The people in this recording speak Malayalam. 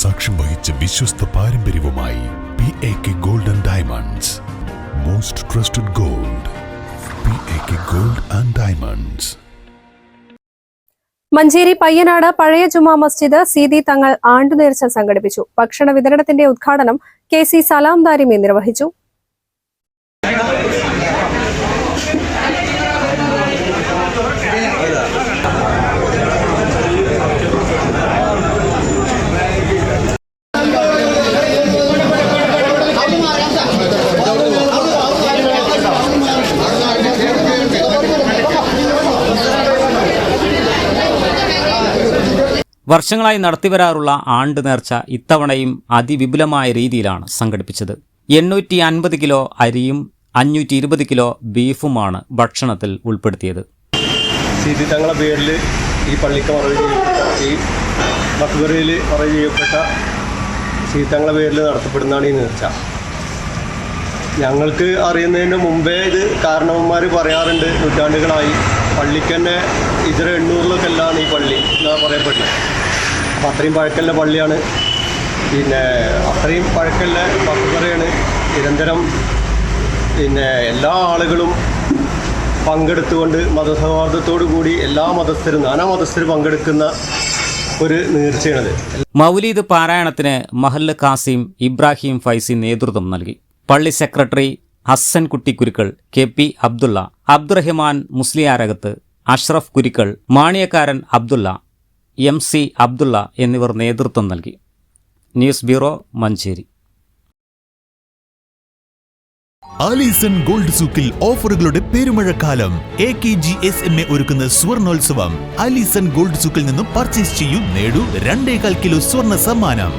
സാക്ഷ്യം വഹിച്ച വിശ്വസ്ത പാരമ്പര്യവുമായി P A K gold and diamonds most trusted gold P A K gold and diamonds Manjeri Payyanad പഴയ ജുമാ മസ്ജിദ് സീതി തങ്ങൾ ആണ്ടുനേർച്ച സംഘടിപ്പിച്ചു. ഭക്ഷണ വിതരണത്തിന്റെ ഉദ്ഘാടനം കെ സി സലാംദാരിമി നിർവഹിച്ചു. വർഷങ്ങളായി നടത്തിവരാറുള്ള ആണ്ട് നേർച്ച ഇത്തവണയും അതിവിപുലമായ രീതിയിലാണ് സംഘടിപ്പിച്ചത്. എണ്ണൂറ്റി അൻപത് കിലോ അരിയും അഞ്ഞൂറ്റി ഇരുപത് കിലോ ബീഫുമാണ് ഭക്ഷണത്തിൽ ഉൾപ്പെടുത്തിയത്. സീതി പേരിൽ ഈ പള്ളിക്ക് മക്ബറയിൽ പേരിൽ നടത്തപ്പെടുന്നതാണ് ഈ നേർച്ച. ഞങ്ങൾക്ക് അറിയുന്നതിന് മുമ്പേ ഇത് കാരണവന്മാർ പറയാറുണ്ട് നൂറ്റാണ്ടുകളായി. പള്ളിക്ക് തന്നെ ഇതര എണ്ണൂറിലൊക്കെ ഈ പള്ളി എന്നാണ് പറയപ്പെടുന്നത് അപ്പം അത്രയും പഴക്കമുള്ള പള്ളിയാണ്. പിന്നെ അത്രയും പഴക്കമുള്ള മക്ബറയാണ് നിരന്തരം പിന്നെ എല്ലാ ആളുകളും പങ്കെടുത്തുകൊണ്ട് മതസൗഹാർദ്ദത്തോടു കൂടി എല്ലാ മതസ്ഥരും നാനാ മതസ്ഥരും പങ്കെടുക്കുന്ന ഒരു നേർച്ചയാണത്. മൗലീദ് പാരായണത്തിന് മഹല്ല് കാസിം ഇബ്രാഹിം ഫൈസി നേതൃത്വം നൽകി. പള്ളി secretary Hassan Kuttikurukkal K P Abdulla Abdurahiman Musliyarakath Ashraf Kurikkal Maniyakkaran Abdulla M C Abdulla എന്നിവർ നേതൃത്വം നൽകി. News bureau Manjeri. Alison gold സൂക്കിൽ ഓഫറുകളുടെ പെരുമഴക്കാലം. A K G S M A ഒരുക്കുന്ന സ്വർണോത്സവം. ആലീസൺ ഗോൾഡ് സൂക്കിൽ നിന്നും പർച്ചേസ് ചെയ്യൂ നേടൂ രണ്ടേകാൽ കിലോ സ്വർണ സമ്മാനം.